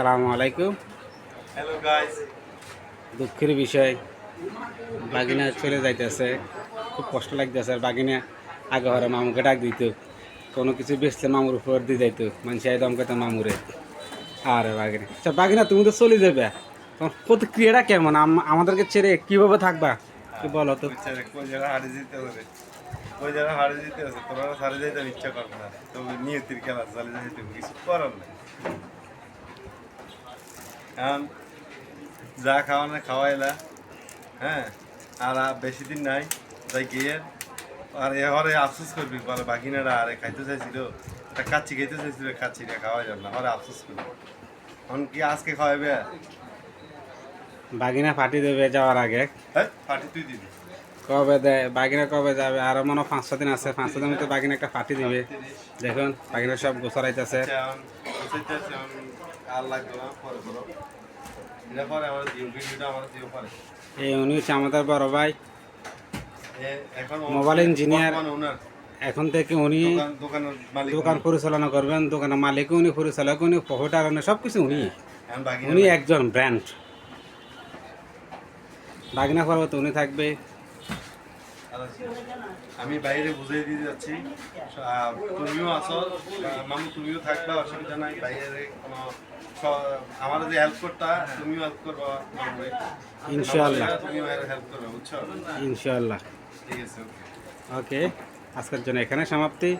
আসসালামু আলাইকুম। Hello guys দুঃখের বিষয় বাগিনা চলে যাইতেছে। খুব কষ্ট লাগতেছে আর বাগিনা আগে হরে মামুকে ডাক দিত। কোনো কিছু বেচলে মামুর উপর দিয়ে যাইতো। মানুষ আই দম করতো মামুরে। আরে বাগিনা আচ্ছা বাগিনা তুমি তো চলে যাবে তোমার প্রতিক্রিয়াটা কেমন? আমাদেরকে ছেড়ে কীভাবে থাকবা? কি বলো তো। বুঝছে কোন জায়গা হারে যেতে হবে। তোমরা হারে যেতে ইচ্ছা করবে না। তবে নিয়তির খেলা চালিয়ে যেতে কিছু করার নেই। এখন যা খাওয়ানো খাওয়াইলা হ্যাঁ? আর আর বেশি দিন নাই তাই গিয়ে আর এবারে আফসোস করবি বলে বাকিনারা আরে খাইতে চাইছিল একটা কাচ্চি খাইতে চাইছিল কাচ্চিটা খাওয়া যাবে না আরে আফসোস করবি। এখন কি আজকে খাওয়াবে বাগিনা ফাটি দেবে যাওয়ার আগে। হ্যাঁ ফাটি তুই দিবি। কবে দেয় বাগিনা কবে যাবে? আরও মনে পাঁচ ছ দিন আছে। পাঁচ ছ দিনের মধ্যে বাগিনা একটা ফাটি দিবে। দেখুন, বাগিনা সব গোসরাইতেছে এই উনি হচ্ছে আমাদের বড় ভাই। Mobile engineer. এখন থেকে উনি দোকান মালিক পরিচালনা করবেন, দোকানের মালিকও উনি পরিচালক উনি প্রফিটার সব কিছু উনি। উনি একজন ব্র্যান্ড বাগিনা পর্বত উনি থাকবে। আমি বাইরে বুঝিয়ে দিয়ে যাচ্ছি। তুমিও আসো মামু তুমিও থাকবা অসুবিধা নাই। বাইরে কোনো আমার যে হেল্প করতা তুমিও হেল্প করবা। ইনশাআল্লাহ। বাইরে হেল্প করবে বুঝছ? ইনশাআল্লাহ। ঠিক আছে ওকে আজকের জন্য এখানে সমাপ্তি।